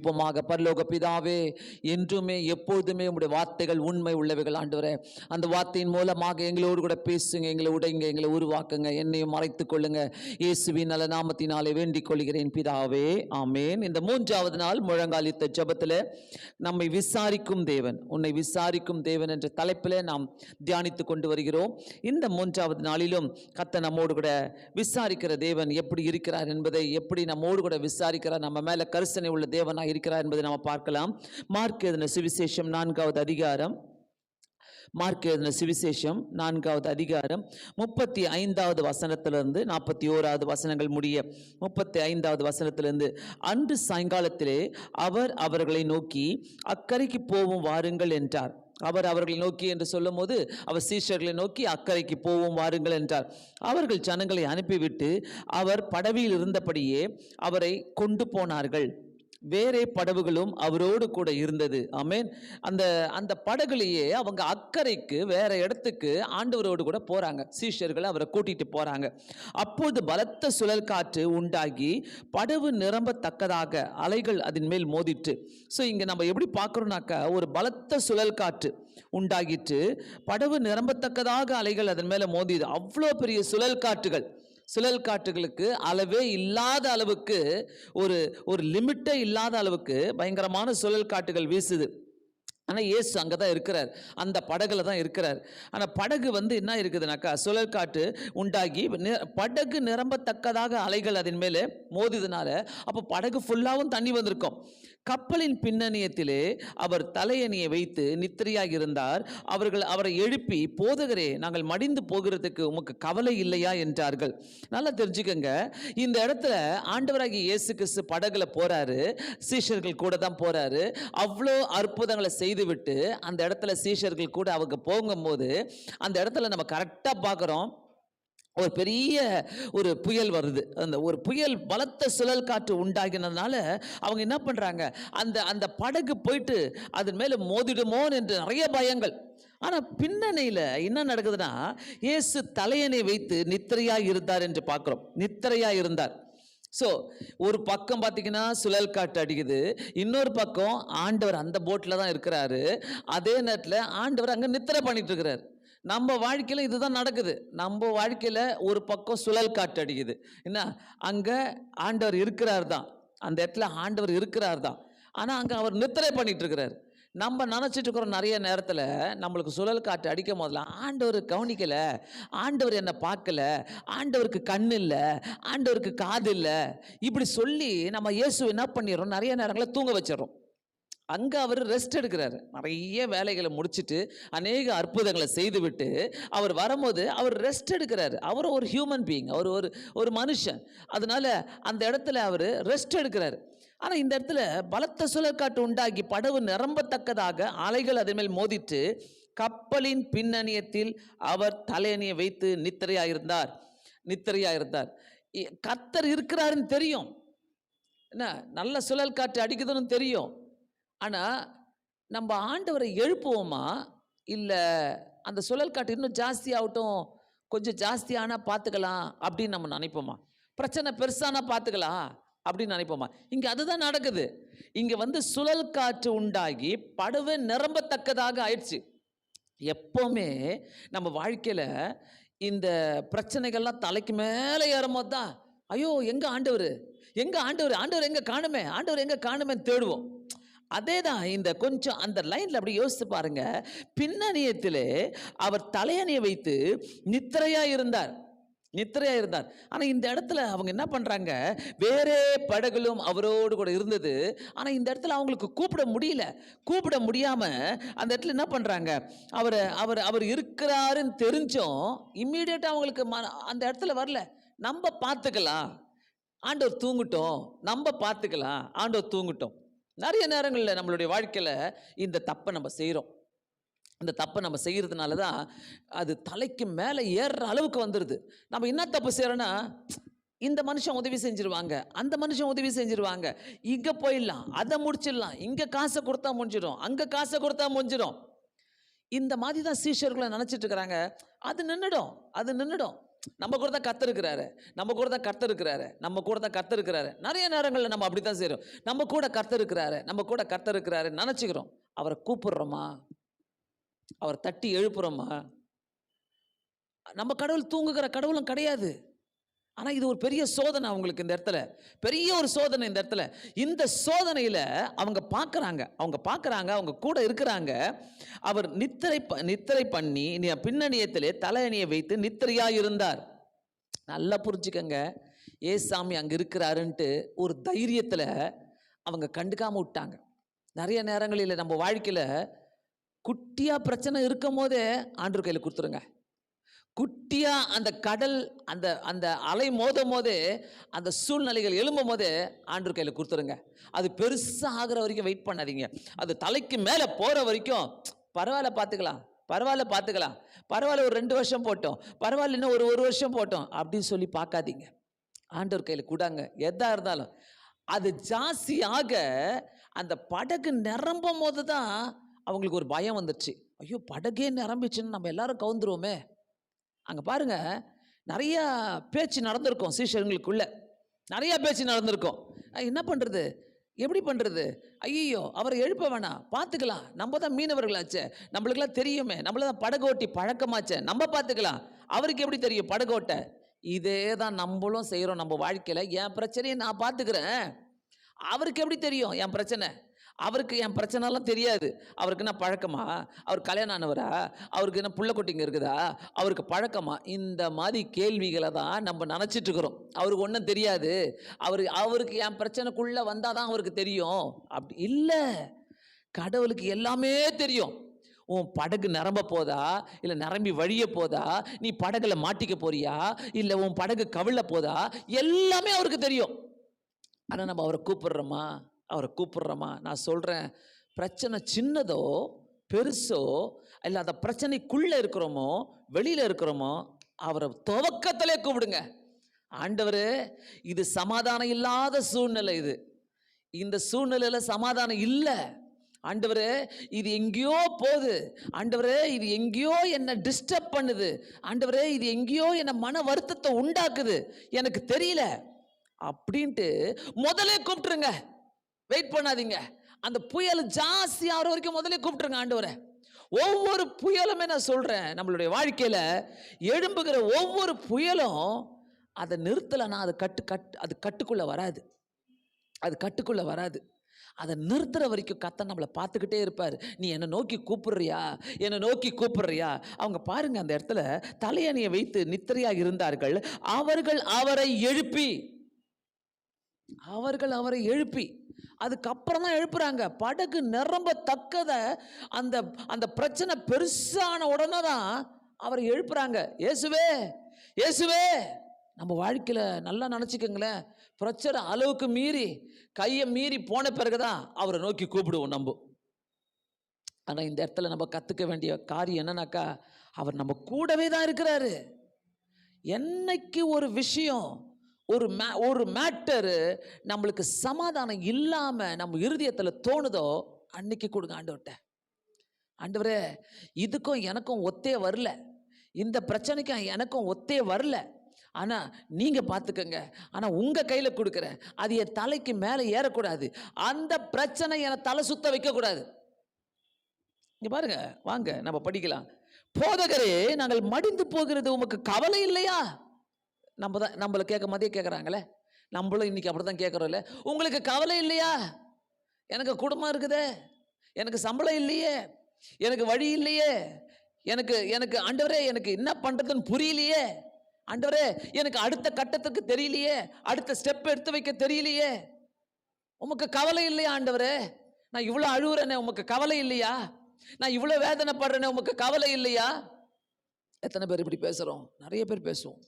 ஜெபிப்போமாக பரலோக பிதாவே என்றுமே எப்பொழுதுமே உங்களுடைய வார்த்தைகள் உண்மை உள்ளவைகள் ஆண்டு அந்த வார்த்தையின் மூலமாக எங்களோடு கூட பேசுங்க எங்களை உடைங்க எங்களை உருவாக்குங்க என்னையும் மறைத்துக் கொள்ளுங்க. இயேசுவின் நல்ல நாமத்தினாலே வேண்டிக் கொள்கிறேன் பிதாவே. ஆமேன். இந்த மூன்றாவது நாள் முழங்காலித்த ஜெபத்தில் நம்மை விசாரிக்கும் தேவன் உன்னை விசாரிக்கும் தேவன் என்ற தலைப்பில் நாம் தியானித்து கொண்டு வருகிறோம். இந்த மூன்றாவது நாளிலும் கத்த நம்மோடு கூட விசாரிக்கிற தேவன் எப்படி இருக்கிறார் என்பதை எப்படி நம்மோடு கூட விசாரிக்கிறார் நம்ம மேல கரிசனை உள்ள தேவனாக இருக்கிறார் என்பதை நம்ம பார்க்கலாம். மார்க் எழுதின சுவிசேஷம் நான்காவது அதிகாரம். மார்க் எழுதின சுவிசேஷம் நான்காவது அதிகாரம். முப்பத்தி ஐந்தாவது வசனத்திலிருந்து நாற்பத்தி ஓராவது வசனங்கள் முடிய முப்பத்தி ஐந்தாவது வசனத்திலிருந்து அன்று சாயங்காலத்திலே அவர் அவர்களை நோக்கி அக்கறைக்கு போவோம் வாருங்கள் என்றார். அவர் அவர்களை நோக்கி என்று சொல்லும் போது அவர் சீஷர்களை நோக்கி அக்கறைக்கு போவோம் வாருங்கள் என்றார். அவர்கள் ஜனங்களை அனுப்பிவிட்டு அவர் படவியில் இருந்தபடியே அவரை கொண்டு போனார்கள். வேறே படவுகளும் அவரோடு கூட இருந்தது. ஆமென். அந்த அந்த படகுலையே அவங்க அக்கறைக்கு வேற இடத்துக்கு ஆண்டவரோடு கூட போறாங்க. சீஷர்களை அவரை கூட்டிட்டு போறாங்க. அப்போது பலத்த சுழல் காற்று உண்டாகி படவு நிரம்பத்தக்கதாக அலைகள் அதன் மேல் மோதிட்டு ஸோ இங்க நம்ம எப்படி பார்க்குறோம்னாக்கா ஒரு பலத்த சுழல் காற்று உண்டாகிட்டு படவு நிரம்பத்தக்கதாக அலைகள் அதன் மேல மோதிது அவ்வளோ பெரிய சுழல் காற்றுகள். சுழல் காற்றுகளுக்கு அளவே இல்லாத அளவுக்கு ஒரு ஒரு லிமிட்டே இல்லாத அளவுக்கு பயங்கரமான சுழல் காற்றுகள் வீசுது. ஆனால் இயேசு அங்கே தான் இருக்கிறார். அந்த படகுல தான் இருக்கிறார். ஆனால் படகு வந்து என்ன இருக்குதுனாக்கா சுழல் காற்று உண்டாகி படகு நிரம்பத்தக்கதாக அலைகள் அதன் மேலே மோதியதுனால அப்போ படகு ஃபுல்லாகவும் தண்ணி வந்திருக்கும். கப்பலின் பின்னணியத்திலே அவர் தலையணியை வைத்து நித்திரையாக இருந்தார் அவர்கள் அவரை எழுப்பி போதகரே நாங்கள் மடிந்து போகிறதுக்கு உமக்கு கவலை இல்லையா? என்றார்கள். நல்லா தெரிஞ்சுக்கங்க. இந்த இடத்துல ஆண்டவராகி இயேசு கிறிஸ்து படகுல போறாரு. சீஷர்கள் கூட தான் போறாரு. அவ்வளோ அற்புதங்களை செய்துவிட்டு அந்த இடத்துல சீஷர்கள் கூட அவங்க போகும்போது அந்த இடத்துல நம்ம கரெக்டாக பார்க்குறோம். ஒரு பெரிய ஒரு புயல் வருது. அந்த ஒரு புயல் பலத்த சுழல் காற்று உண்டாகினதுனால அவங்க என்ன பண்ணுறாங்க அந்த அந்த படகு போயிட்டு அதன் மேலே மோதிடுமோன்னு என்று நிறைய பயங்கள். ஆனால் பின்னணியில் என்ன நடக்குதுன்னா இயேசு தலையணை வைத்து நித்திரையாக இருந்தார் என்று பார்க்குறோம். நித்திரையாக இருந்தார். ஸோ ஒரு பக்கம் பார்த்தீங்கன்னா சுழல் காற்று அடிக்குது. இன்னொரு பக்கம் ஆண்டவர் அந்த போட்டில் தான் இருக்கிறாரு. அதே நேரத்தில் ஆண்டவர் அங்கே நித்திரை பண்ணிட்டு இருக்கிறார். நம்ம வாழ்க்கையில் இதுதான் நடக்குது. நம்ம வாழ்க்கையில் ஒரு பக்கம் சுழல் காற்று அடிக்குது. என்ன? அங்கே ஆண்டவர் இருக்கிறார் தான் அந்த இடத்துல ஆண்டவர் இருக்கிறார் தான் ஆனால் அங்கே அவர் நித்திரை பண்ணிட்டு இருக்கிறார் நம்ம நினச்சிட்டு இருக்கிறோம் நிறைய நேரத்தில் நம்மளுக்கு சுழல் காற்று அடிக்கும் போதெல்லாம் ஆண்டவர் கவனிக்கலை. ஆண்டவர் என்னை பார்க்கல. ஆண்டவருக்கு கண் இல்லை. ஆண்டவருக்கு காது இல்லை. இப்படி சொல்லி நம்ம இயேசு என்ன பண்ணிடுறோம்? நிறைய நேரங்களில் தூங்க வச்சிடறோம். அங்கே அவர் ரெஸ்ட் எடுக்கிறாரு. நிறைய வேலைகளை முடிச்சுட்டு அநேக அற்புதங்களை செய்துவிட்டு அவர் வரும்போது அவர் ரெஸ்ட் எடுக்கிறாரு. அவர் ஒரு ஹியூமன் பீயிங் அவர் ஒரு ஒரு மனுஷன். அதனால அந்த இடத்துல அவர் ரெஸ்ட் எடுக்கிறாரு. ஆனால் இந்த இடத்துல பலத்த சுழற்காற்று உண்டாகி படவு நிரம்பத்தக்கதாக அலைகள் அதன் மேல் மோதிட்டு கப்பலின் பின்னணியத்தில் அவர் தலையணியை வைத்து நித்திரையாக இருந்தார் நித்திரையாக இருந்தார் கத்தர் இருக்கிறாருன்னு தெரியும். என்ன? நல்ல சுழல் காற்று அடிக்குதுன்னு தெரியும். ஆனால் நம்ம ஆண்டவரை எழுப்புவோமா? இல்லை அந்த சுழல் காட்டு இன்னும் ஜாஸ்தி ஆகட்டும் கொஞ்சம் ஜாஸ்தியானா பார்த்துக்கலாம் அப்படின்னு நம்ம நினைப்போமா? பிரச்சனை பெருசானா பார்த்துக்கலாம் அப்படின்னு நினைப்போமா? இங்கே அதுதான் நடக்குது. இங்கே வந்து சுழல் காற்று உண்டாகி படவே நிரம்பத்தக்கதாக ஆயிடுச்சு. எப்போவுமே நம்ம வாழ்க்கையில் இந்த பிரச்சனைகள்லாம் தலைக்கு மேலே ஏறும்போது தான் ஐயோ எங்கே ஆண்டவர்? எங்கே ஆண்டவர்? ஆண்டவர் எங்கே காணுமே? ஆண்டவர் எங்கே காணுமேன்னு தேடுவோம். அதே தான் இந்த கொஞ்சம் அந்த லைனில் அப்படி யோசித்து பாருங்க. பின்னணியத்திலே அவர் தலையணியை வைத்து நித்திரையாக இருந்தார். நித்திரையா இருந்தார். ஆனால் இந்த இடத்துல அவங்க என்ன பண்ணுறாங்க வேறே படகுலும் அவரோடு கூட இருந்தது. ஆனால் இந்த இடத்துல அவங்களுக்கு கூப்பிட முடியல. கூப்பிட முடியாமல் அந்த இடத்துல என்ன பண்ணுறாங்க அவர் அவர் அவர் இருக்கிறாருன்னு தெரிஞ்சும். இம்மீடியட்டாக அவங்களுக்கு ம அந்த இடத்துல வரல. நம்ம பார்த்துக்கலாம். ஆண்டவர் தூங்கிட்டோம். நம்ம பார்த்துக்கலாம். ஆண்டவர் தூங்கிட்டோம். நிறைய நேரங்களில் நம்மளுடைய வாழ்க்கையில் இந்த தப்பை நம்ம செய்கிறோம் இந்த தப்பை நம்ம செய்கிறதுனால தான் அது தலைக்கு மேலே ஏறுற அளவுக்கு வந்துடுது நம்ம என்ன தப்பு செய்கிறோன்னா இந்த மனுஷன் உதவி செஞ்சிருவாங்க அந்த மனுஷன் உதவி செஞ்சிருவாங்க. இங்கே போயிடலாம் அதை முடிச்சிடலாம் இங்கே காசை கொடுத்தா முடிஞ்சிடும் அங்கே காசை கொடுத்தா முடிஞ்சிடும். இந்த மாதிரி தான் சீஷர்களை நினச்சிட்டு இருக்கிறாங்க. அது நின்றுடும் அது நின்றுடும் நம்ம கூட தான் கத்திருக்கிறாரு நம்ம கூட தான் கத்திருக்கிறாரு நம்ம கூட தான் கத்திருக்கிறாரு நிறைய நேரங்களில் நம்ம அப்படி தான் செய்கிறோம் நம்ம கூட கத்திருக்கிறாரு நம்ம கூட கத்திருக்கிறாரு நினச்சிக்கிறோம். அவரை கூப்பிடுறோமா? அவரை தட்டி எழுப்புறோமா? நம்ம கடவுள் தூங்குகிற கடவுளும் கிடையாது. ஆனால் இது ஒரு பெரிய சோதனை அவங்களுக்கு இந்த இடத்துல. பெரிய ஒரு சோதனை இந்த இடத்துல. இந்த சோதனையில் அவங்க பார்க்குறாங்க அவங்க பார்க்குறாங்க அவங்க கூட இருக்கிறாங்க. அவர் நித்திரை ப- நித்திரை பண்ணி நீ பின்னணியத்திலே தலையணியை வைத்து நித்திரையாக இருந்தார். நல்லா புரிஞ்சுக்கங்க. ஏசாமி அங்கே இருக்கிறாருன்ட்டு ஒரு தைரியத்தில் அவங்க கண்டுக்காமல் விட்டாங்க. நிறைய நேரங்களில் நம்ம வாழ்க்கையில் குட்டியாக பிரச்சனை இருக்கும் போதே ஆண்டு கையில் கொடுத்துருங்க. குட்டியாக அந்த கடல் அந்த அந்த அலை மோதும் போது அந்த சூழ்நிலைகள் எழும்பும் போது ஆண்டு கையில் கொடுத்துருங்க. அது பெருசாக ஆகிற வரைக்கும் வெயிட் பண்ணாதீங்க. அது தலைக்கு மேலே போகிற வரைக்கும் பரவாயில்ல பார்த்துக்கலாம் பரவாயில்ல பார்த்துக்கலாம் பரவாயில்ல ஒரு ரெண்டு வருஷம் போட்டோம் பரவாயில்ல இன்னும் ஒரு ஒரு வருஷம் போட்டோம் அப்படின்னு சொல்லி பார்க்காதீங்க. ஆண்டவர் கையில் கூடாங்க. எதாக இருந்தாலும் அது ஜாஸ்தியாக அந்த படகு நிரம்பும் போது தான் அவங்களுக்கு ஒரு பயம் வந்துடுச்சு ஐயோ படகே நிரம்பிச்சுன்னு நம்ம எல்லாரும் கவுந்துருவோமே. அங்கே பாருங்க நிறையா பேச்சு நடந்திருக்கும் சீஷர்களுக்குள்ள. நிறையா பேச்சு நடந்திருக்கும். என்ன பண்ணுறது எப்படி பண்ணுறது ஐயோ அவரை எழுப்ப வேணாம். பார்த்துக்கலாம். நம்ம தான் மீனவர்களாச்சே. நம்மளுக்கெல்லாம் தெரியுமே. நம்மள தான் படகோட்டி பழக்கமாச்சே. நம்ம பார்த்துக்கலாம். அவருக்கு எப்படி தெரியும் படகோட்டை? இதே தான் நம்மளும் செய்கிறோம் நம்ம வாழ்க்கையில். என் பிரச்சனையை நான் பார்த்துக்கிறேன். அவருக்கு எப்படி தெரியும் என் பிரச்சனை? அவருக்கு என் பிரச்சனைலாம் தெரியாது. அவருக்கு என்ன பழக்கமா? அவர் கல்யாணம் ஆனவரா? அவருக்கு என்ன புள்ள குட்டிங்க இருக்குதா? அவருக்கு பழக்கமா? இந்த மாதிரி கேள்விகளை தான் நம்ம நினச்சிட்ருக்குறோம் அவருக்கு ஒன்றும் தெரியாது. அவர் அவருக்கு என் பிரச்சனைக்குள்ளே வந்தால் தான் அவருக்கு தெரியும். அப்படி இல்லை. கடவுளுக்கு எல்லாமே தெரியும். உன் படகு நிரம்ப போதா? இல்லை நிரம்பி வழிய போதா? நீ படகுல மாட்டிக்க போறியா? இல்லை உன் படகு கவிழ போதா? எல்லாமே அவருக்கு தெரியும். ஆனால் நம்ம அவரை கூப்பிடுறோமா? அவரை கூப்பிட்றோமா? நான் சொல்கிறேன் பிரச்சனை சின்னதோ பெருசோ இல்லை அந்த பிரச்சனைக்குள்ளே இருக்கிறோமோ வெளியில் இருக்கிறோமோ அவரை துவக்கத்திலே கூப்பிடுங்க. ஆண்டவர் இது சமாதானம் இல்லாத சூழ்நிலை இது. இந்த சூழ்நிலையில் சமாதானம் இல்லை. ஆண்டவர் இது எங்கேயோ போகுது. ஆண்டவர் இது எங்கேயோ என்னை டிஸ்டர்ப் பண்ணுது. ஆண்டவர் இது எங்கேயோ என்னை மன வருத்தத்தை உண்டாக்குது. எனக்கு தெரியல. அப்படின்ட்டு முதலே கூப்பிட்டுருங்க. வெயிட் பண்ணாதீங்க. அந்த புயல் ஜாஸ்தி ஆகிற வரைக்கும் முதல்ல கூப்பிட்டுருங்க ஆண்டவரை. ஒவ்வொரு புயலுமே நான் சொல்கிறேன் நம்மளுடைய வாழ்க்கையில் எழும்புகிற ஒவ்வொரு புயலும் அதை நிறுத்தலைன்னா அது கட்டு கட் அது கட்டுக்குள்ளே வராது. அது கட்டுக்குள்ளே வராது. அதை நிறுத்துற வரைக்கும் கத்த நம்மளை பார்த்துக்கிட்டே இருப்பார். நீ என்னை நோக்கி கூப்பிடுறியா? என்னை நோக்கி கூப்பிடுறியா? அவங்க பாருங்க அந்த இடத்துல தலையணியை வைத்து நித்திரையாக இருந்தார்கள். அவர்கள் அவரை எழுப்பி அவர்கள் அவரை எழுப்பி அதுக்கப்புறம் தான் எழுப்புறாங்க. படகு தக்கதை அந்த அந்த பிரச்சனை பெருசான உடனே தான் அவரை எழுப்புறாங்க. இயேசுவே இயேசுவே! நம்ம வாழ்க்கையில் நல்லா நினச்சிக்கோங்களேன். பிரச்சனை அளவுக்கு மீறி கையை மீறி போன பிறகு தான் அவரை நோக்கி கூப்பிடுவோம் நம்ம. ஆனால் இந்த இடத்துல நம்ம கற்றுக்க வேண்டிய காரியம் என்னன்னாக்கா அவர் நம்ம கூடவே தான் இருக்கிறாரு. என்னைக்கு ஒரு விஷயம் ஒரு மே. ஒரு மேட்டரு நம்மளுக்கு சமாதானம் இல்லாமல் நம்ம இருதயத்தில் தோணுதோ அன்னைக்கு கொடுங்க ஆண்டவர்கிட்ட ஆண்டவரே இதுக்கும் எனக்கும் ஒத்தே வரல. இந்த பிரச்சனைக்கும் எனக்கும் ஒத்தே வரல. ஆனால் நீங்கள் பார்த்துக்கங்க ஆனால் உங்கள் கையில் கொடுக்குறேன் அது என் தலைக்கு மேலே ஏறக்கூடாது. அந்த பிரச்சனை என்னை தலை சுத்த வைக்கக்கூடாது. இங்கே பாருங்க வாங்க நம்ம படிக்கலாம். போதகரே நாங்கள் மடிந்து போகிறது உமக்கு கவலை இல்லையா? நம்ம தான் நம்மளை கேட்க மாதிரியே கேட்குறாங்களே? நம்மளும் இன்றைக்கி அப்படி தான் கேட்குறோம்ல. உங்களுக்கு கவலை இல்லையா? எனக்கு குடும்பம் இருக்குதே. எனக்கு சம்பளம் இல்லையே. எனக்கு வழி இல்லையே. எனக்கு எனக்கு ஆண்டவரே எனக்கு என்ன பண்ணுறதுன்னு புரியலையே. ஆண்டவரே எனக்கு அடுத்த கட்டத்துக்கு தெரியலையே. அடுத்த ஸ்டெப் எடுத்து வைக்க தெரியலையே. உமக்கு கவலை இல்லையா ஆண்டவரே? நான் இவ்வளோ அழுகுறேனே உமக்கு கவலை இல்லையா? நான் இவ்வளோ வேதனைப்படுறேனே உமக்கு கவலை இல்லையா? எத்தனை பேர் இப்படி பேசுகிறோம் நிறைய பேர் பேசுவோம்.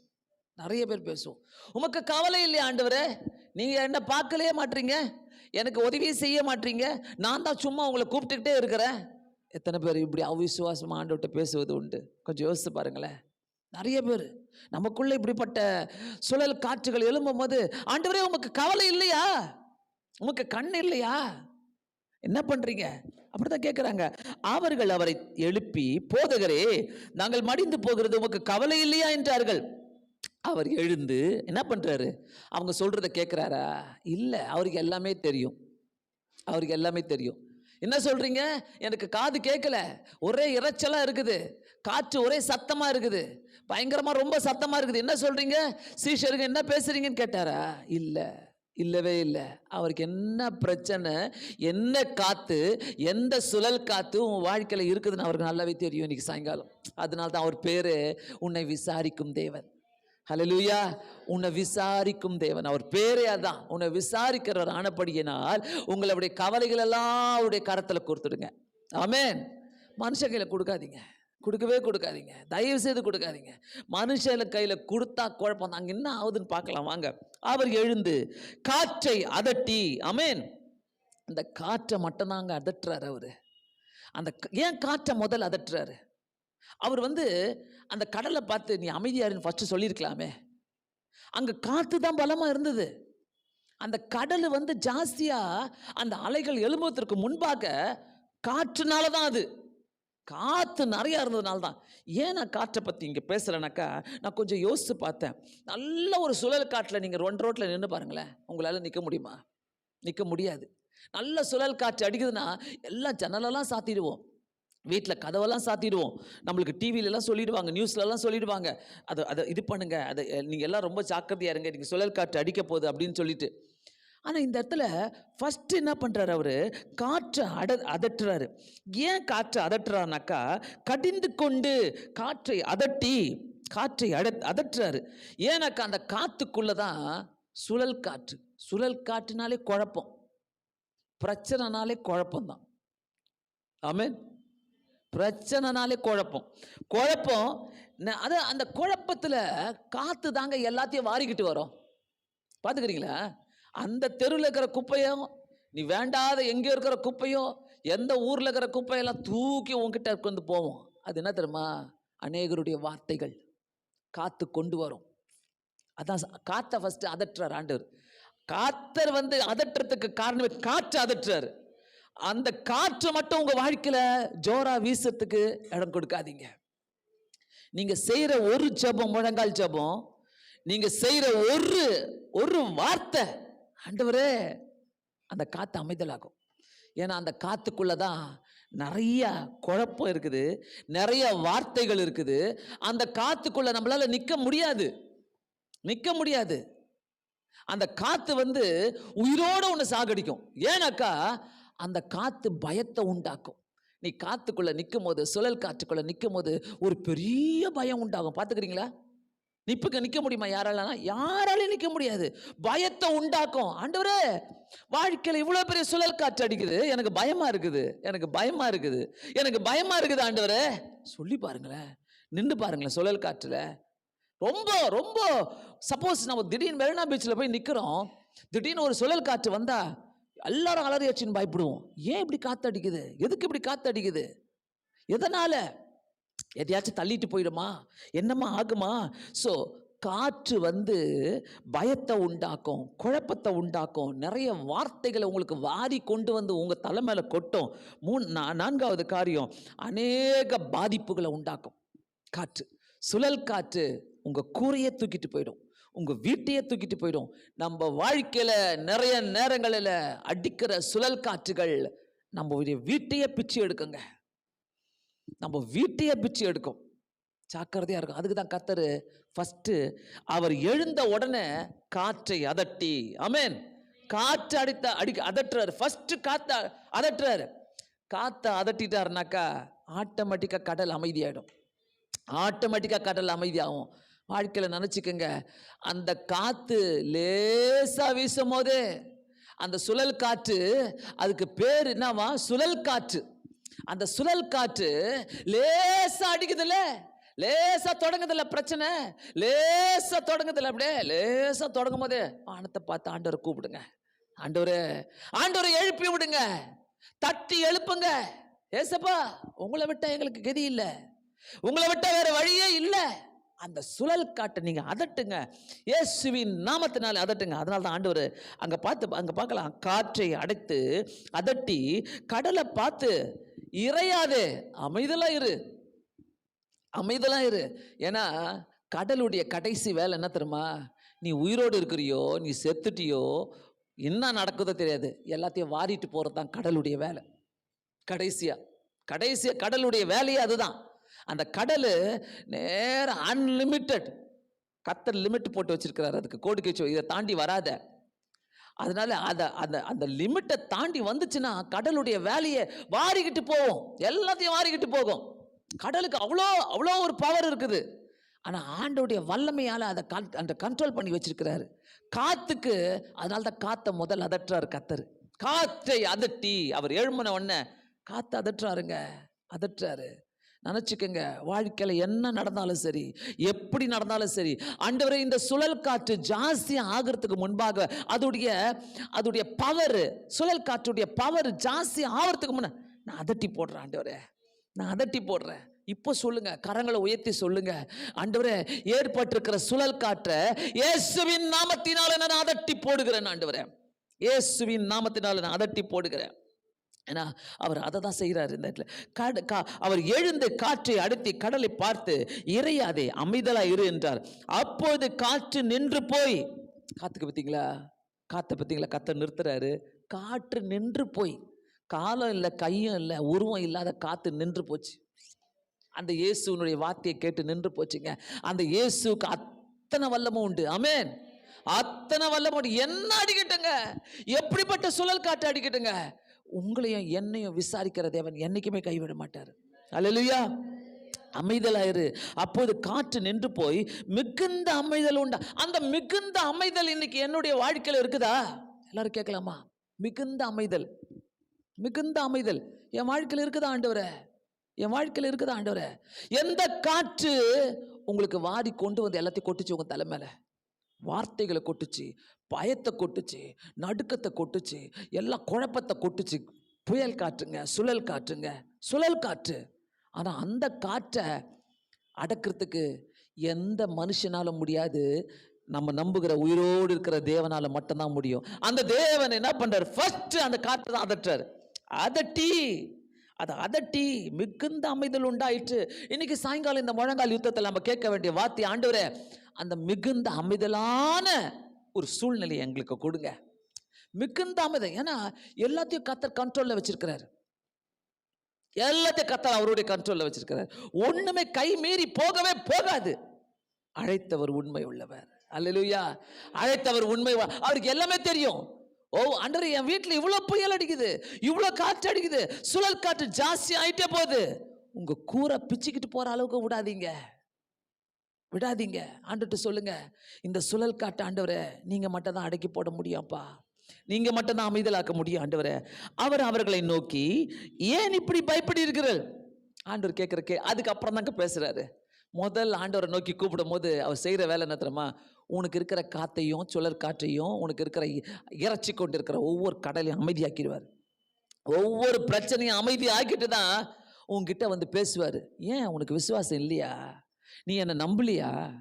நிறைய பேர் பேசுவோம். உமக்கு கவலை இல்லையா ஆண்டவரே? நீங்கள் என்ன பார்க்கலையே மாட்டீங்க? எனக்கு உதவி செய்ய மாட்டீங்க? நான் தான் சும்மா உங்களை கூப்பிட்டுக்கிட்டே இருக்கிறேன். எத்தனை பேர் இப்படி அவிசுவாசமாக ஆண்டவர்கிட்ட பேசுவது உண்டு? கொஞ்சம் யோசித்து பாருங்களேன். நிறைய பேர். நமக்குள்ளே இப்படிப்பட்ட சுழல் காற்றுகள் எழும்பும் போது ஆண்டவரே உமக்கு கவலை இல்லையா? உமக்கு கண் இல்லையா? என்ன பண்றீங்க? அப்படிதான் கேட்குறாங்க அவர்கள் அவரை எழுப்பி போதகரே நாங்கள் மடிந்து போகிறது உமக்கு கவலை இல்லையா? என்றார்கள். அவர் எழுந்து என்ன பண்ணுறாரு அவங்க சொல்கிறத கேட்குறாரா இல்லை அவருக்கு எல்லாமே தெரியும். அவருக்கு எல்லாமே தெரியும். என்ன சொல்கிறீங்க எனக்கு காது கேட்கல ஒரே இறைச்சலாக இருக்குது. காற்று ஒரே சத்தமாக இருக்குது. பயங்கரமாக ரொம்ப சத்தமாக இருக்குது. என்ன சொல்கிறீங்க சீஷருக்கு என்ன பேசுகிறீங்கன்னு கேட்டாரா? இல்லை இல்லவே இல்லை. அவருக்கு என்ன பிரச்சனை என்ன காற்று எந்த சுழல் காற்று உன் வாழ்க்கையில் இருக்குதுன்னு அவருக்கு நல்லாவே தெரியும் இன்றைக்கி சாயங்காலம். அதனால தான் அவர் பேர் உன்னை விசாரிக்கும் தேவன். ஹலலூயா உன்னை விசாரிக்கும் தேவன். அவர் பேரே அதான். உன்னை விசாரிக்கிறவர் ஆனப்படியினால் உங்களுடைய கவலைகள் எல்லாம் அவருடைய கரத்தில் கொடுத்துடுங்க. ஆமேன் மனுஷ கையில் கொடுக்காதீங்க. கொடுக்கவே கொடுக்காதீங்க. தயவு செய்து கொடுக்காதீங்க. மனுஷன் கையில் கொடுத்தா குழப்பம். அங்கே என்ன ஆகுதுன்னு பார்க்கலாம். வாங்க. அவர் எழுந்து காற்றை அதட்டி. ஆமென் அந்த காற்றை மட்டும்தாங்க அதட்டுறாரு அவர். அந்த ஏன் காற்றை முதல் அதட்டுறாரு? அவர் வந்து அந்த கடலை பார்த்து நீ அமைதியாருன்னு ஃபஸ்ட்டு சொல்லியிருக்கலாமே. அங்கே காற்று தான் பலமாக இருந்தது. அந்த கடல் வந்து ஜாஸ்தியாக அந்த அலைகள் எழும்புவதற்கு முன்பாக காற்றுனால தான் அது. காற்று நிறையா இருந்ததுனால தான். ஏன் நான் காற்றை பற்றி இங்கே பேசுகிறேனாக்கா நான் கொஞ்சம் யோசித்து பார்த்தேன். நல்ல ஒரு சுழல் காற்றில் நீங்கள் ஒன் ரோட்டில் நின்று பாருங்களேன். உங்களால் நிற்க முடியுமா? நிற்க முடியாது. நல்ல சுழல் காற்று அடிக்குதுன்னா எல்லாம் ஜன்னலெல்லாம் சாத்திடுவோம். வீட்டில் கதவெல்லாம் சாத்திடுவோம். நம்மளுக்கு டிவிலெலாம் சொல்லிடுவாங்க நியூஸ்லலாம் சொல்லிடுவாங்க. அதை அதை இது பண்ணுங்க அதை நீங்கள் எல்லாம் ரொம்ப ஜாக்கிரதையாக இருங்க நீங்கள் சுழல் காற்று அடிக்க போகுது அப்படின்னு சொல்லிட்டு. ஆனால் இந்த இடத்துல ஃபஸ்ட்டு என்ன பண்ணுறாரு அவர்? காற்றை அட அதட்டுறாரு. ஏன் காற்றை அதட்டுறாருனாக்கா கடிந்து கொண்டு காற்றை அதட்டி காற்றை அட அதட்டுறாரு. ஏன்னாக்கா அந்த காற்றுக்குள்ளே தான் சுழல் காற்று. சுழல் காற்றுனாலே குழப்பம். பிரச்சனைனாலே குழப்பம்தான். ஆமேன். பிரச்சனைனாலே குழப்பம். குழப்பம் அது அந்த குழப்பத்தில் காற்று தாங்க எல்லாத்தையும் வாரிக்கிட்டு வரும். பார்த்துக்கிறீங்களா அந்த தெருவில் இருக்கிற குப்பையும் நீ வேண்டாத எங்கேயோ இருக்கிற குப்பையும் எந்த ஊரில் இருக்கிற குப்பையெல்லாம் தூக்கி உங்ககிட்ட கொண்டு போவோம். அது என்ன தெரியுமா? அநேகருடைய வார்த்தைகள் காற்று கொண்டு வரும். அதான் காற்றை ஃபஸ்ட்டு அதட்டுறார் ஆண்டவர். காத்தர் வந்து அதட்டுறதுக்கு காரணமே காற்று அதட்டுறாரு. அந்த காற்று மட்டும் உங்க வாழ்க்கையில ஜோரா வீசுறதுக்கு இடம் கொடுக்காதீங்க. நீங்க செய்யற ஒரு ஜபம் முழங்கால் ஜபம் நீங்க செய்யற ஒரு ஒரு வார்த்தை ஆண்டவரே அந்த காத்து அமைதலாகும். ஏன்னா அந்த காற்றுக்குள்ளே தான் நிறைய குழப்பம் இருக்குது நிறைய வார்த்தைகள் இருக்குது. அந்த காத்துக்குள்ள நம்மளால நிக்க முடியாது. நிக்க முடியாது. அந்த காத்து வந்து உயிரோட ஒன்று சாகடிக்கும். ஏன்னாக்கா அந்த காற்று பயத்தை உண்டாக்கும். நீ காற்றுக்குள்ளே நிற்கும் போது சுழல் காற்றுக்குள்ளே நிற்கும் போது ஒரு பெரிய பயம் உண்டாகும். பார்த்துக்கிறீங்களா? நிப்புக்கு நிற்க முடியுமா யாராலனா? யாராலையும் நிற்க முடியாது. பயத்தை உண்டாக்கும். ஆண்டவரே வாழ்க்கையில் இவ்வளோ பெரிய சுழல் காற்று அடிக்குது. எனக்கு பயமாக இருக்குது. எனக்கு பயமாக இருக்குது. எனக்கு பயமாக இருக்குது ஆண்டவரே. சொல்லி பாருங்களேன். நின்று பாருங்களேன் சுழல் காற்றில். ரொம்ப ரொம்ப சப்போஸ் நம்ம திடீர்னு மெரினா பீச்சில் போய் நிற்கிறோம் திடீர்னு ஒரு சுழல் காற்று வந்தால் எல்லாரும் அலறி அடிச்சுன்னு பயப்படுவோம். ஏன் இப்படி காத்தடிக்குது எதுக்கு இப்படி காத்தடிக்குது எதனால்? எதையாச்சும் தள்ளிட்டு போயிடுமா? என்னம்மா ஆகுமா? ஸோ காற்று வந்து பயத்தை உண்டாக்கும் குழப்பத்தை உண்டாக்கும். நிறைய வார்த்தைகளை உங்களுக்கு வாரி கொண்டு வந்து உங்கள் தலை மேலே கொட்டும். மூணு நா- நான்காவது காரியம் அநேக பாதிப்புகளை உண்டாக்கும். காற்று. சுழல் காற்று உங்கள் கூரையே தூக்கிட்டு போயிடும். உங்கள் வீட்டையே தூக்கிட்டு போயிடும். நம்ம வாழ்க்கையில் நிறைய நேரங்களில் அடிக்கிற சுழல் காற்றுகள் நம்ம வீட்டையே பிச்சு எடுக்குங்க. நம்ம வீட்டையே பிச்சு எடுக்கும். ஜாக்கிரதையாக இருக்கும் அதுக்கு தான் கத்தர் ஃபஸ்ட்டு அவர் எழுந்த உடனே காற்றை அதட்டி. அமேன் காற்று அடித்த அடிக்க அதட்டுறாரு. ஃபஸ்ட்டு காற்றை அதட்டுறாரு. காற்றை அதட்டிட்டாருனாக்கா ஆட்டோமேட்டிக்காக கடல் அமைதியாயிடும். ஆட்டோமேட்டிக்காக கடல் அமைதியாகும். வாழ்க்கையில் நினச்சிக்கோங்க. அந்த காற்று லேசாக வீசும் போது அந்த சுழல் காற்று அதுக்கு பேர் என்னவா? சுழல் காற்று. அந்த சுழல் காற்று லேசாக அடிக்குதுல்ல. லேசாக தொடங்குதில்ல பிரச்சனை. லேசாக தொடங்குதில்ல அப்படியே லேசாக தொடங்கும் போதே வானத்தை பார்த்து ஆண்டவரை கூப்பிடுங்க. ஆண்டவர் ஆண்டவரை எழுப்பி விடுங்க. தட்டி எழுப்புங்க. ஏசப்பா உங்களை விட்டால் எங்களுக்கு கதி இல்லை. உங்களை விட்டால் வேறு வழியே இல்லை. அந்த சுழல் காட்டை நீங்கள் அதட்டுங்க. இயேசுவின் நாமத்தினால அதட்டுங்க. அதனால தான் ஆண்டவர் அங்கே பார்த்து அங்கே பார்க்கலாம். காற்றை அடைத்து அதட்டி கடலை பார்த்து இறையாதே அமைதலாக இரு. அமைதலாக இரு. ஏன்னா கடலுடைய கடைசி வேலை என்ன தெரியுமா? நீ உயிரோடு இருக்கிறியோ நீ செத்துட்டியோ என்ன நடக்குதோ தெரியாது. எல்லாத்தையும் வாரிட்டு போகிறது தான் கடலுடைய வேலை. கடைசியாக கடைசியாக கடலுடைய வேலையே அதுதான். அந்த கடல் நேர அன்லிமிட்டெட் கத்தர் லிமிட் போட்டு வச்சிருக்கிறாரு அதுக்கு. கோடுக்கு வச்சு இதை தாண்டி வராத. அதனால அதை அந்த அந்த லிமிட்டை தாண்டி வந்துச்சுன்னா கடலுடைய வேலையை வாரிக்கிட்டு போவோம் எல்லாத்தையும் வாரிக்கிட்டு போகும். கடலுக்கு அவ்வளோ அவ்வளோ ஒரு பவர் இருக்குது. ஆனால் ஆண்டோடைய வல்லமையால் அதை கன் அந்த கண்ட்ரோல் பண்ணி வச்சிருக்கிறாரு. காத்துக்கு அதனால தான் காத்தை முதல் அதட்டுறாரு கத்தர். காற்றை அதட்டி அவர் எழும்பின உடனே காற்றை அதட்டுறாருங்க அதட்டுறாரு நினச்சிக்கங்க வாழ்க்கையில் என்ன நடந்தாலும் சரி எப்படி நடந்தாலும் சரி ஆண்டவரை இந்த சுழல் காற்று ஜாஸ்தி ஆகிறதுக்கு முன்பாக அதுடைய அதுடைய பவர் சுழல் காற்றுடைய பவர் ஜாஸ்தி ஆகிறதுக்கு முன்ன நான் அதட்டி போடுறேன் ஆண்டவரே. நான் அதட்டி போடுறேன். இப்போ சொல்லுங்க கரங்களை உயர்த்தி சொல்லுங்க. ஆண்டவரே ஏற்பட்டிருக்கிற சுழல் காற்றை இயேசுவின் நாமத்தினால நான் அதட்டி போடுகிறேன் ஆண்டவரே. இயேசுவின் நாமத்தினால நான் அதட்டி போடுகிறேன். ஏன்னா அவர் அதை தான் செய்கிறார் இந்த இடத்துல. கட கா அவர் எழுந்து காற்றை அடுத்தி கடலை பார்த்து இறையாதே அமைதலா இரு என்றார். அப்போது காற்று நின்று போய் காத்துக்கு பார்த்தீங்களா? காற்றை பார்த்தீங்களா? கத்தை நிறுத்துறாரு. காற்று நின்று போய் காலம் இல்லை கையும் இல்லை உருவம் இல்லாத காற்று நின்று போச்சு. அந்த இயேசுனுடைய வார்த்தையை கேட்டு நின்று போச்சுங்க. அந்த இயேசுக்கு அத்தனை வல்லமும் உண்டு. அமேன் அத்தனை வல்லமும் உண்டு. என்ன அடிக்கட்டுங்க? எப்படிப்பட்ட சுழல் காற்று அடிக்கட்டுங்க? உங்களையும் என்னையும் விசாரிக்கிற தேவன் என்னைக்குமே கைவிட மாட்டார். அல்லேலூயா அமைதலாயிரு. அப்போது காற்று நின்று போய் மிகுந்த அமைதல் உண்டா? அந்த மிகுந்த அமைதல் இன்னைக்கு என்னுடைய வாழ்க்கையில் இருக்குதா? எல்லாரும் கேட்கலாமா? மிகுந்த அமைதல். மிகுந்த அமைதல். என் வாழ்க்கையில் இருக்குதா ஆண்டவரே? என் வாழ்க்கையில் இருக்குதா ஆண்டவரே? எந்த காற்று உங்களுக்கு வாரி கொண்டு வந்து எல்லாத்தையும் கொட்டுச்சு உங்க தலை மேல வார்த்தைகளை கொட்டுச்சு பயத்தை கொட்டுச்சு நடுக்கத்தை கொட்டுச்சு எல்லாம் குழப்பத்தை கொட்டுச்சு. புயல் காற்றுங்க சுழல் காற்றுங்க சுழல் காற்று. ஆனால் அந்த காற்றை அடக்கிறதுக்கு எந்த மனுஷனால முடியாது. நம்ம நம்புகிற உயிரோடு இருக்கிற தேவனால் மட்டும்தான் முடியும். அந்த தேவன் என்ன பண்ணுறார் ஃபஸ்ட்டு அந்த காற்றை தான் அதட்டுறாரு. அதட்டி அதை அதட்டி மிகுந்த அமைதல் உண்டாயிற்று. இன்னைக்கு சாயங்காலம் இந்த முழங்கால் யுத்தத்தில் நம்ம கேட்க வேண்டிய வார்த்தை ஆண்டவரே அந்த மிகுந்த அமைதலான ஒரு சூழ்நிலையை எங்களுக்கு கொடுங்க. மிகுந்த அமைதல் ஏன்னா எல்லாத்தையும் கத்தர் கண்ட்ரோலில் வச்சிருக்கிறார். எல்லாத்தையும் கத்தர் அவருடைய கண்ட்ரோலில் வச்சிருக்கிறார். ஒன்றுமே கை மீறி போகவே போகாது. அழைத்தவர் உண்மை உள்ளவர். அல்லேலூயா அழைத்தவர் உண்மை அவருக்கு எல்லாமே தெரியும். ஓ அன்றரை என் வீட்டில் இவ்வளோ புயல் அடிக்குது இவ்வளோ காற்று அடிக்குது சுழல் காற்று ஜாஸ்தி ஆயிட்டே போகுது. உங்கள் கூரை பிச்சுக்கிட்டு போகிற அளவுக்கு விடாதீங்க. விடாதீங்க. ஆண்டுட்டு சொல்லுங்க. இந்த சுழல் காட்டு ஆண்டவரை நீங்கள் மட்டும் தான் அடக்கி போட முடியும்ப்பா. நீங்கள் மட்டும் தான் அமைதலாக்க முடியும் ஆண்டவரை. அவர் அவர்களை நோக்கி ஏன் இப்படி பயப்படி இருக்கிறார் ஆண்டவர் கேட்குறக்கே அதுக்கப்புறம் தாங்க பேசுகிறாரு முதல் ஆண்டவரை நோக்கி கூப்பிடும் போது அவர் செய்கிற வேலை என்ன தெரியுமா? உனக்கு இருக்கிற காத்தையும் சுழற் காற்றையும் உனக்கு இருக்கிற இ- இறைச்சி கொண்டு இருக்கிற ஒவ்வொரு கடலையும் அமைதியாக்கிடுவார். ஒவ்வொரு பிரச்சனையும் அமைதியாக்கிட்டு தான் உன்கிட்ட வந்து பேசுவார். ஏன் உனக்கு விசுவாசம் இல்லையா? நீ என்னை நம்பலையா?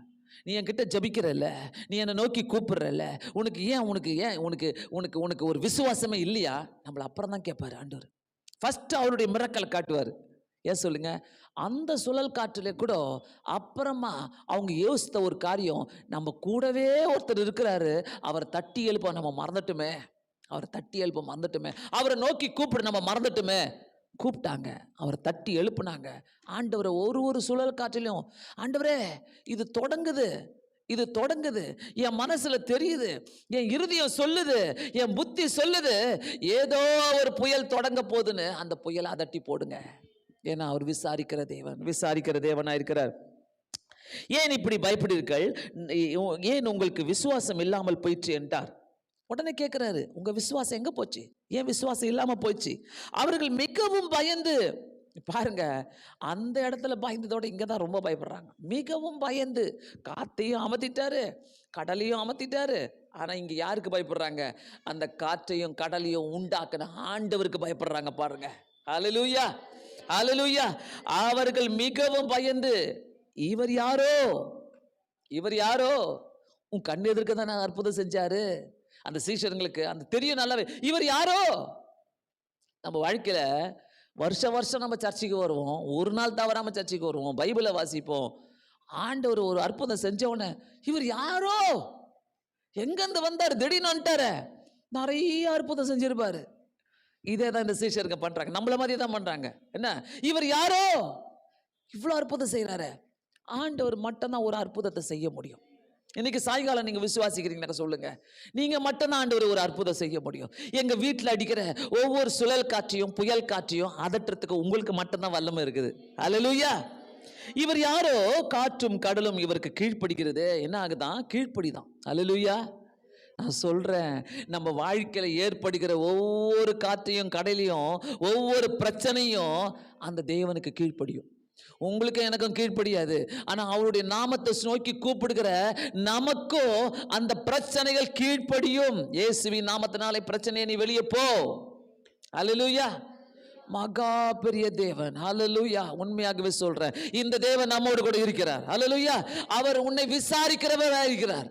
நீ என்கிட்ட ஜபிக்கிறல்ல? நீ என்னை நோக்கி கூப்பிடுறல்ல? உனக்கு ஏன் உனக்கு ஏன் உனக்கு உனக்கு உனக்கு ஒரு விசுவாசமே இல்லையா? நம்மளை அப்புறம் தான் கேட்பார் ஆண்டவர். ஃபஸ்ட்டு அவருடைய மிரக்கலை காட்டுவார். ஏன் சொல்லுங்க? அந்த சுழல் காற்றுல கூட அப்புறமா அவங்க யோசித்த ஒரு காரியம் நம்ம கூடவே ஒருத்தர் இருக்கிறாரு அவரை தட்டி எழுப்ப நம்ம மறந்துட்டுமே அவரை தட்டி எழுப்ப மறந்துட்டுமே அவரை நோக்கி கூப்பிடு நம்ம மறந்துட்டுமே. கூப்பிட்டாங்க அவரை தட்டி எழுப்புனாங்க. ஆண்டவரை ஒரு ஒரு சுழல் காற்றிலையும் ஆண்டவரே இது தொடங்குது இது தொடங்குது. என் மனசுல தெரியுது என் இருதயம் சொல்லுது என் புத்தி சொல்லுது. ஏதோ ஒரு புயல் தொடங்க போகுதுன்னு அந்த புயலை அதட்டி போடுங்க. ஏன்னா அவர் விசாரிக்கிற தேவன் விசாரிக்கிற தேவனாக இருக்கிறார். ஏன் இப்படி பயப்படுவீர்கள் ஏன் உங்களுக்கு விசுவாசம் இல்லாமல் போயிற்று என்றார். உடனே கேட்குறாரு உங்கள் விசுவாசம் எங்கே போச்சு? ஏன் விசுவாசம் இல்லாமல் போயிடுச்சு அவர்கள் மிகவும் பயந்து பாருங்க அந்த இடத்துல பயந்ததோட இங்கே தான் ரொம்ப பயப்படுறாங்க. மிகவும் பயந்து காற்றையும் அமர்த்திட்டாரு கடலையும் அமர்த்திட்டாரு. ஆனால் இங்கே யாருக்கு பயப்படுறாங்க? அந்த காற்றையும் கடலையும் உண்டாக்குன ஆண்டவருக்கு பயப்படுறாங்க பாருங்க. அலலூயா அலலுயா அவர்கள் மிகவும் பயந்து இவர் யாரோ? இவர் யாரோ? உன் கண் எதிர்க்க தான் அற்புதம் செஞ்சாரு? அந்த சீஷர்களுக்கு அந்த தெரியும் நல்லாவே இவர் யாரோ? நம்ம வாழ்க்கையில வருஷ வருஷம் நம்ம சர்ச்சைக்கு வருவோம் ஒரு நாள் தவறாம சர்ச்சைக்கு வருவோம் பைபிளை வாசிப்போம். ஆண்டவர் ஒரு அற்புதம் செஞ்சவன இவர் யாரோ? எங்கேருந்து வந்தார்? திடீர்னு வந்துட்டார. நிறைய அற்புதம் செஞ்சிருப்பாரு. இதே தான் இந்த சீஷருங்க பண்ணுறாங்க நம்மள மாதிரி தான் பண்ணுறாங்க என்ன? இவர் யாரோ? இவ்வளோ அற்புதம் செய்கிறாரு ஆண்டவர் மட்டும்தான் ஒரு அற்புதத்தை செய்ய முடியும். இன்னைக்கு சாயங்காலம் நீங்கள் விசுவாசிக்கிறீங்கன்னா சொல்லுங்கள் நீங்கள் மட்டும்தான் ஆண்டவர் ஒரு அற்புதம் செய்ய முடியும். எங்கள் வீட்டில் அடிக்கிற ஒவ்வொரு சுழல் காற்றையும் புயல் காற்றையும் அதட்டுறதுக்கு உங்களுக்கு மட்டும்தான் வல்லமை இருக்குது. அலலுயா இவர் யாரோ? காற்றும் கடலும் இவருக்கு கீழ்ப்படுகிறது. என்ன ஆகுதான்? கீழ்ப்படிதான். அலலுயா நான் சொல்கிறேன் நம்ம வாழ்க்கையில் ஏற்படுகிற ஒவ்வொரு காற்றையும் கடலையும் ஒவ்வொரு பிரச்சனையும் அந்த தேவனுக்கு கீழ்ப்படியும். உங்களுக்கு எனக்கும் கீழ்ப்படியாது. ஆனால் அவருடைய நாமத்தை நோக்கி கூப்பிடுகிற நமக்கும் அந்த பிரச்சனைகள் கீழ்ப்படியும். இயேசுவி நாமத்தினாலே பிரச்சனையை நீ வெளியே போ. அலலுயா மகா பெரிய தேவன். அலலுயா உண்மையாகவே சொல்றேன். இந்த தேவன் நம்மோடு கூட இருக்கிறார். அலலுயா அவர் உன்னை விசாரிக்கிறவராக இருக்கிறார்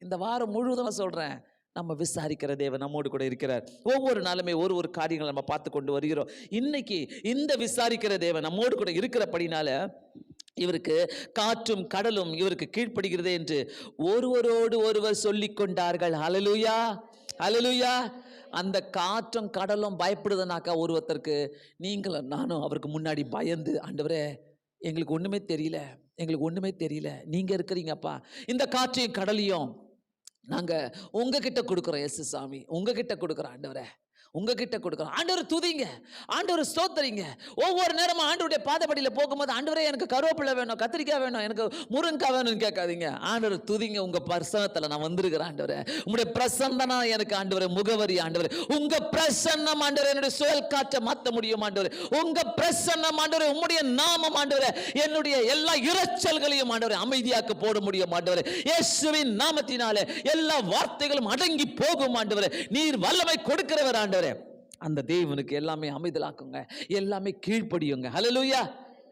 இந்த வாரம் முழுவதும் சொல்கிறேன் நம்ம விசாரிக்கிற தேவன் நம்மோடு கூட இருக்கிறார். ஒவ்வொரு நாளுமே ஒரு ஒரு காரியங்களை நம்ம பார்த்து கொண்டு வருகிறோம். இன்னைக்கு இந்த விசாரிக்கிற தேவன் நம்மோடு கூட இருக்கிறபடினால இவருக்கு காற்றும் கடலும் இவருக்கு கீழ்ப்படுகிறதே என்று ஒருவரோடு ஒருவர் சொல்லிக் கொண்டார்கள். அலலுயா அலலுயா அந்த காற்றும் கடலும் பயப்படுதுனாக்கா ஒருவத்தருக்கு நீங்களும் நானும் அவருக்கு முன்னாடி பயந்து ஆண்டவரே எங்களுக்கு ஒண்ணுமே தெரியல எங்களுக்கு ஒண்ணுமே தெரியல நீங்க இருக்கிறீங்கப்பா. இந்த காற்றையும் கடலையும் நாங்கள் உங்ககிட்ட கொடுக்குறோம் எஸ் சாமி. உங்ககிட்ட கொடுக்குறோம் ஆண்டவரை. உங்ககிட்ட கொடுக்குறோம் ஆண்டவர் துதிங்க. ஆண்டவர் ஸ்தோத்தரிங்க. ஒவ்வொரு நேரமும் ஆண்டவருடைய பாதப்படியில் போகும்போது ஆண்டவரே எனக்கு கருவேப்பிலை வேணும் கத்திரிக்காய் வேணும் எனக்கு முருங்கைக்காய் வேணும்னு கேட்காதீங்க. ஆண்டவர் துதிங்க. உங்க பிரசனத்தில் நான் வந்திருக்கிறேன் ஆண்டவரே. உங்களுடைய பிரசந்தனா எனக்கு ஆண்டவரே முகவரி ஆண்டவர். உங்க பிரசன்னம் ஆண்டவர் என்னுடைய சுழல் காற்றை மாற்ற முடியும் ஆண்டவர். உங்க பிரசன்னம் ஆண்டவர் உங்களுடைய நாமம் ஆண்டவர் என்னுடைய எல்லா இரைச்சல்களையும் ஆண்டவர் அமைதியாக்க போட முடியும் ஆண்டவர். இயேசுவின் நாமத்தினாலே எல்லா வார்த்தைகளும் அடங்கி போகும் ஆண்டவர். நீர் வல்லமை கொடுக்கிறவர் ஆண்டவர். அந்த தேவனுக்கு எல்லாமே அமைதலாக்குங்க. எல்லாமே கீழ்ப்படியுங்க. ஹலலூயா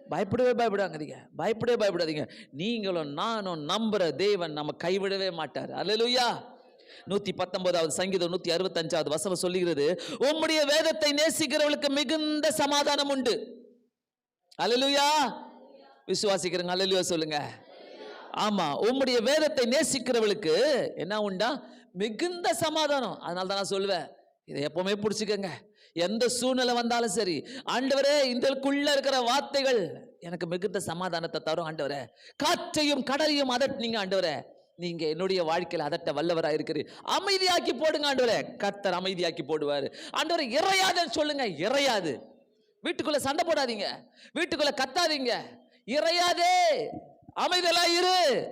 பயப்படவே பயப்படாதீங்க. பயப்படவே பயப்படாதீங்க. நீங்களும் நானும் நம்புற தேவன் நம்ம கைவிடவே மாட்டார். அலலுயா நூத்தி பத்தொன்பதாவது சங்கீதம் நூத்தி அறுபத்தஞ்சாவது வசனம் சொல்லுகிறது உம்முடைய வேதத்தை நேசிக்கிறவளுக்கு மிகுந்த சமாதானம் உண்டு. அலலுயா விசுவாசிக்கிறங்க அலலுயா சொல்லுங்க. ஆமா உம்முடைய வேதத்தை நேசிக்கிறவளுக்கு என்ன உண்டா? மிகுந்த சமாதானம். அதனால தான் நான் சொல்லுவேன் இதை எப்பவுமே பிடிச்சிக்கங்க. எந்த சூழ்நிலை வந்தாலும் சரி ஆண்டவரே இதற்குள்ள இருக்கிற வார்த்தைகள் எனக்கு மிகுந்த சமாதானத்தை தரும் ஆண்டவரே. காற்றையும் கடலையும் அதட்டினீங்க ஆண்டவரே. நீங்க என்னுடைய வாழ்க்கையில் அதட்ட வல்லவராக இருக்கிற அமைதியாக்கி போடுங்க ஆண்டவரே. கத்தர் அமைதியாக்கி போடுவார். ஆண்டவரே இறையாதுன்னு சொல்லுங்க இறையாது. வீட்டுக்குள்ள சண்டை போடாதீங்க. வீட்டுக்குள்ள கத்தாதீங்க. இறையாதே. அமைதலா இரு.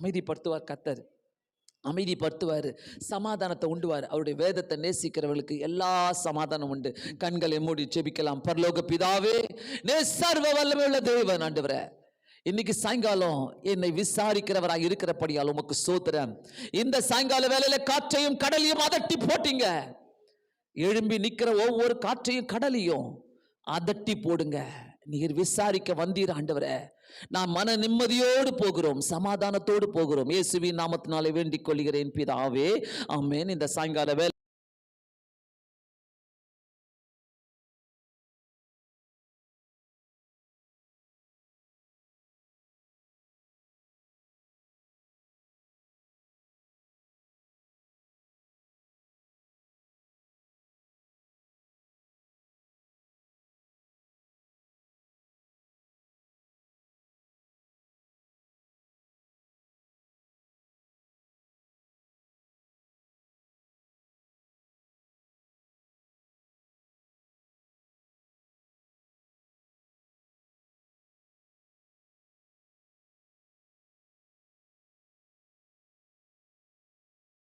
அமைதிப்படுத்துவார் கத்தர் அமைதிப்படுத்துவார் சமாதானத்தை உண்டுவார். அவருடைய வேதத்தை நேசிக்கிறவர்களுக்கு எல்லா சமாதானம் உண்டு. கண்களை மூடி ஜெபிக்கலாம். பரலோக பிதாவே நே சர்வ வல்லமையுள்ள தேவன் ஆண்டவரே. இன்னைக்கு சாயங்காலம் என்னை விசாரிக்கிறவராக இருக்கிறபடியால் உமக்கு சோத்திரம். இந்த சாயங்கால வேலையில காற்றையும் கடலையும் அதட்டி போட்டீங்க. எழும்பி நிக்கிற ஒவ்வொரு காற்றையும் கடலையும் அதட்டி போடுங்க. நீர் விசாரிக்க வந்தீர் ஆண்டவரை. நாம் மன நிம்மதியோடு போகிறோம் சமாதானத்தோடு போகிறோம். இயேசுவின் நாமத்தினாலே வேண்டிக் கொள்கிறேன் பிதாவே. ஆமேன். இந்த சாயங்கால வேலை